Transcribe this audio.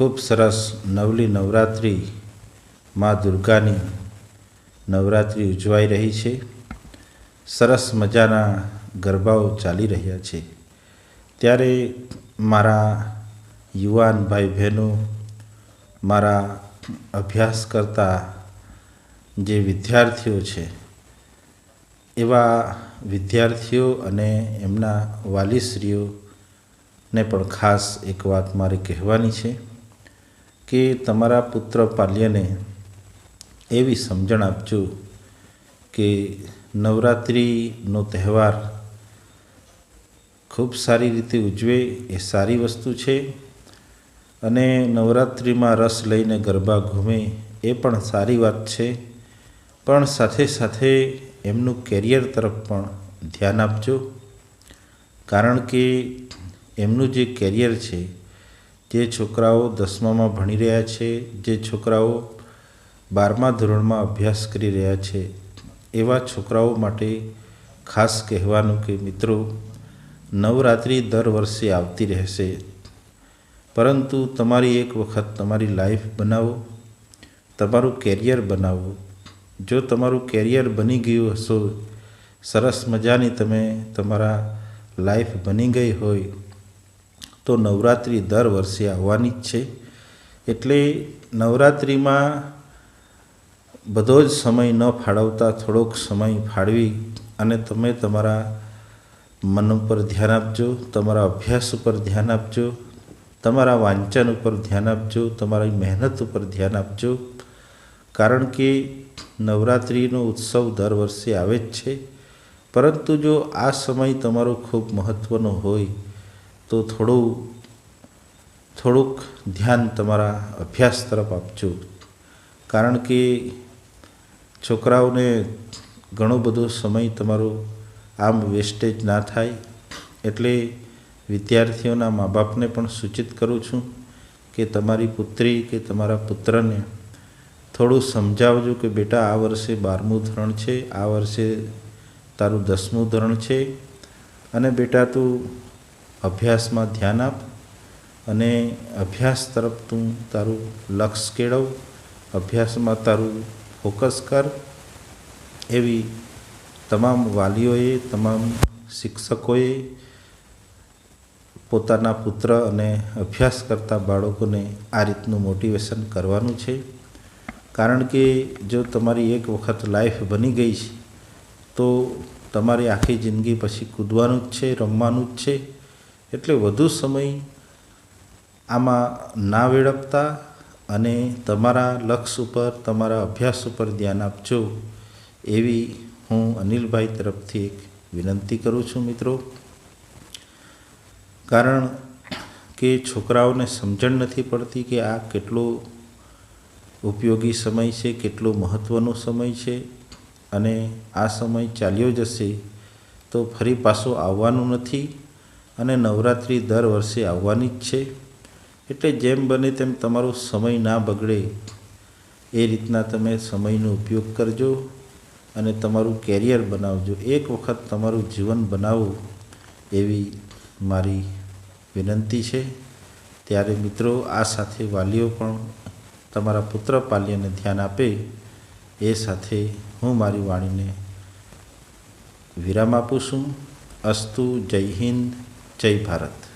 ખૂબ સરસ નવલી નવરાત્રિ મા દુર્ગાની નવરાત્રિ ઉજવાઈ રહી છે. સરસ મજાના ગરબાઓ ચાલી રહ્યા છે. ત્યારે મારા યુવાન ભાઈ બહેનો મારા અભ્યાસ કરતા જે વિદ્યાર્થીઓ છે, એવા વિદ્યાર્થીઓ અને એમના વાલીશ્રીઓને પણ ખાસ એક વાત મારે કહેવાની છે. કે તમારા પુત્ર પાલ્યને એવી સમજણ આપજો કે નવરાત્રિનો તહેવાર ખૂબ સારી રીતે ઉજવે એ સારી વસ્તુ છે અને નવરાત્રિમાં રસ લઈને ગરબા ઘૂમે એ પણ સારી વાત છે. પણ સાથે સાથે એમનું કેરિયર તરફ પણ ધ્યાન આપજો. કારણ કે એમનું જે કેરિયર છે જે છોકરાઓ દસમામાં ભણી રહ્યા છે, જે છોકરાઓ બારમા ધોરણમાં અભ્યાસ કરી રહ્યા છે, એવા છોકરાઓ માટે ખાસ કહેવાનું કે મિત્રો, નવરાત્રિ દર વર્ષે આવતી રહેશે. પરંતુ તમારી એક વખત તમારી લાઈફ બનાવો, તમારું કેરિયર બનાવો. જો તમારું કેરિયર બની ગયું હશો, સરસ મજાની તમે તમારા લાઈફ બની ગઈ હોય તો નવરાત્રિ દર વર્ષે આવવાની જ છે. એટલે નવરાત્રિમાં બધો જ સમય ન ફાળવતા થોડોક સમય ફાળવી અને તમે તમારા મન ઉપર ધ્યાન આપજો, તમારા અભ્યાસ ઉપર ધ્યાન આપજો, તમારા વાંચન ઉપર ધ્યાન આપજો, તમારી મહેનત ઉપર ધ્યાન આપજો. કારણ કે નવરાત્રિનો ઉત્સવ દર વર્ષે આવે જ છે. પરંતુ જો આ સમય તમારો ખૂબ મહત્ત્વનો હોય તો થોડું, થોડુંક ધ્યાન તમારા અભ્યાસ તરફ આપજો. કારણ કે છોકરાઓને ઘણો બધો સમય તમારો આમ વેસ્ટેજ ના થાય, એટલે વિદ્યાર્થીઓના મા બાપને પણ સૂચિત કરું છું કે તમારી પુત્રી કે તમારા પુત્રને થોડું સમજાવજો કે બેટા, આ વર્ષે બારમું ધોરણ છે, આ વર્ષે તારું દસમું ધોરણ છે. અને બેટા, તું અભ્યાસમાં ધ્યાન આપ અને અભ્યાસ તરફ તું તારું લક્ષ કેળવ, અભ્યાસમાં તારું ફોકસ કર. એવી તમામ વાલીઓએ, તમામ શિક્ષકોએ પોતાના પુત્ર અને અભ્યાસ કરતા બાળકોને આ રીતનું મોટિવેશન કરવાનું છે. કારણ કે જો તમારી એક વખત લાઈફ બની ગઈ છે, તો તમારી આખી જિંદગી પછી કૂદવાનું જ છે, રમવાનું જ છે. એટલે વધુ સમય આમાં ના વેડપતા અને તમારા લક્ષ ઉપર, તમારા અભ્યાસ ઉપર ધ્યાન આપજો એવી હું અનિલભાઈ તરફથી એક વિનંતી કરું છું મિત્રો. કારણ કે છોકરાઓને સમજણ નથી પડતી કે આ કેટલો ઉપયોગી સમય છે, કેટલો મહત્ત્વનો સમય છે અને આ સમય ચાલ્યો જશે તો ફરી પાછો આવવાનું નથી. અને નવરાત્રિ દર વર્ષે આવવાની જ છે. એટલે જેમ બને તેમ તમારો સમય ના બગડે. એ રીતના તમે સમયનો ઉપયોગ કરજો અને તમારું કેરિયર બનાવજો. એક વખત તમારું જીવન બનાવો એવી મારી વિનંતી છે. ત્યારે મિત્રો, આ સાથે વાલીઓ પણ તમારા પુત્ર પાલ્યને ધ્યાન આપે. એ સાથે હું મારી વાણીને વિરામ આપું છું. અસ્તુ જય હિન્દ. જય ભારત.